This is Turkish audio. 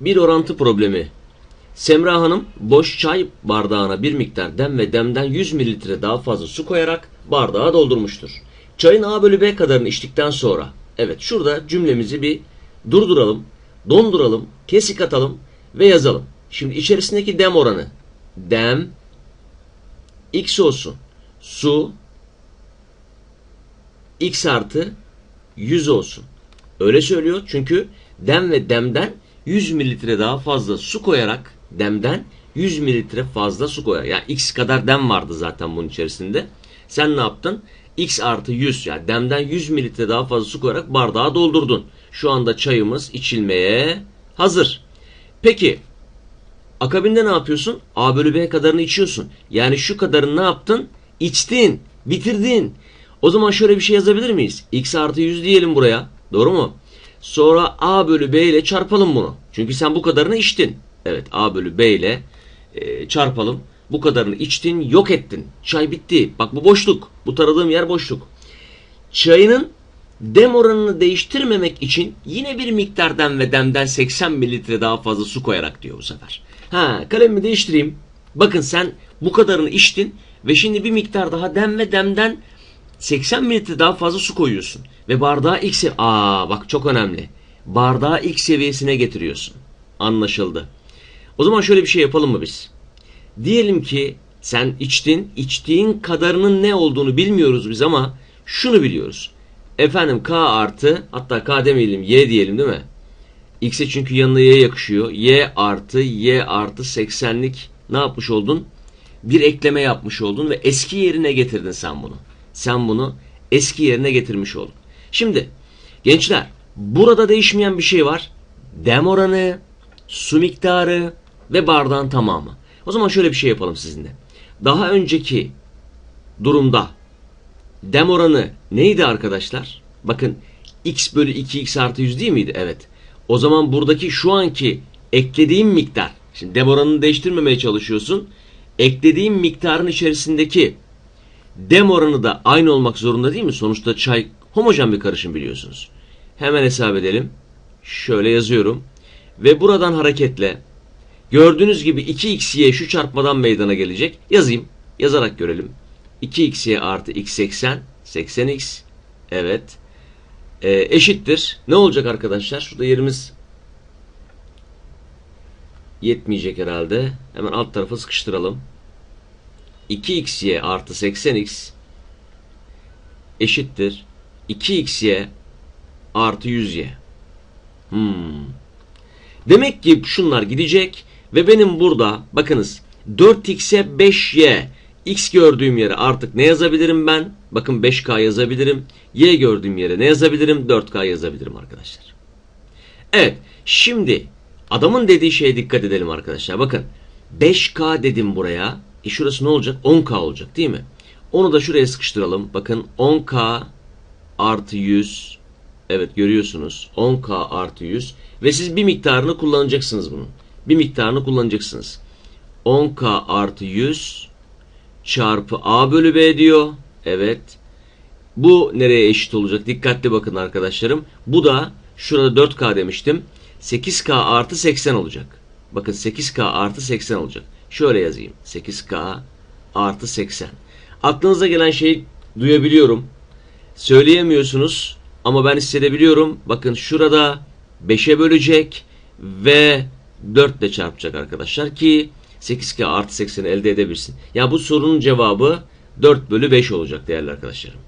Bir orantı problemi. Semra Hanım boş çay bardağına bir miktar dem ve demden 100 mililitre daha fazla su koyarak bardağı doldurmuştur. Çayın A bölü B kadarını içtikten sonra, evet şurada cümlemizi bir durduralım, donduralım, kesik atalım ve yazalım. Şimdi içerisindeki dem oranı, dem, x olsun, su, x artı 100 olsun. Öyle söylüyor çünkü dem ve demden 100 mililitre daha fazla su koyarak demden 100 mililitre fazla su koyarak yani x kadar dem vardı zaten bunun içerisinde. Sen ne yaptın? x artı 100 yani demden 100 mililitre daha fazla su koyarak bardağı doldurdun. Şu anda çayımız içilmeye hazır. Peki akabinde ne yapıyorsun? A bölü B kadarını içiyorsun. Yani şu kadarını ne yaptın? İçtin, bitirdin. O zaman şöyle bir şey yazabilir miyiz? x artı 100 diyelim buraya. Doğru mu? Sonra a bölü b ile çarpalım bunu. Çünkü sen bu kadarını içtin. Evet a bölü b ile e, çarpalım. Bu kadarını içtin, yok ettin. Çay bitti. Bak bu boşluk. Bu taradığım yer boşluk. Çayının dem oranını değiştirmemek için yine bir miktardan ve demden 80 mililitre daha fazla su koyarak diyor bu sefer. Ha kalemimi değiştireyim. Bakın sen bu kadarını içtin ve şimdi bir miktar daha dem ve demden 80 mililitre daha fazla su koyuyorsun. Ve bardağı ilk sev... Aa bak çok önemli. Bardağı ilk seviyesine getiriyorsun. Anlaşıldı. O zaman şöyle bir şey yapalım mı biz? Diyelim ki sen içtin, içtiğin kadarının ne olduğunu bilmiyoruz biz ama şunu biliyoruz. Efendim K artı, hatta K demeyelim Y diyelim değil mi? X'e çünkü yanına Y yakışıyor. Y artı, Y artı 80'lik ne yapmış oldun? Bir ekleme yapmış oldun ve eski yerine getirdin sen bunu. Sen bunu eski yerine getirmiş oldun. Şimdi gençler burada değişmeyen bir şey var. Dem oranı, su miktarı ve bardağın tamamı. O zaman şöyle bir şey yapalım sizinle. Daha önceki durumda dem oranı neydi arkadaşlar? Bakın x bölü 2x artı 100 değil miydi? Evet. O zaman buradaki şu anki eklediğim miktar. Şimdi dem oranını değiştirmemeye çalışıyorsun. Eklediğim miktarın içerisindeki dem oranı da aynı olmak zorunda değil mi? Sonuçta çay homojen bir karışım biliyorsunuz. Hemen hesap edelim. Şöyle yazıyorum. Ve buradan hareketle gördüğünüz gibi 2xy şu çarpmadan meydana gelecek. Yazayım. Yazarak görelim. 2xy artı x 80. 80x. Evet. Ee, eşittir. Ne olacak arkadaşlar? Şurada yerimiz yetmeyecek herhalde. Hemen alt tarafa sıkıştıralım. 2xy artı 80x eşittir 2xy artı 100y. Hmm. Demek ki şunlar gidecek ve benim burada bakınız 4x'e 5y x gördüğüm yere artık ne yazabilirim ben? Bakın 5k yazabilirim. Y gördüğüm yere ne yazabilirim? 4k yazabilirim arkadaşlar. Evet şimdi adamın dediği şeye dikkat edelim arkadaşlar. Bakın 5k dedim buraya. E şurası ne olacak? 10k olacak değil mi? Onu da şuraya sıkıştıralım. Bakın 10k artı 100. Evet görüyorsunuz. 10k artı 100. Ve siz bir miktarını kullanacaksınız bunun. Bir miktarını kullanacaksınız. 10k artı 100 çarpı a bölü b diyor. Evet. Bu nereye eşit olacak? Dikkatli bakın arkadaşlarım. Bu da şurada 4k demiştim. 8k artı 80 olacak. Bakın 8k artı 80 olacak. Şöyle yazayım. 8K artı 80. Aklınıza gelen şeyi duyabiliyorum. Söyleyemiyorsunuz ama ben hissedebiliyorum. Bakın şurada 5'e bölecek ve 4 ile çarpacak arkadaşlar ki 8K artı 80'i elde edebilsin. Ya bu sorunun cevabı 4 bölü 5 olacak değerli arkadaşlarım.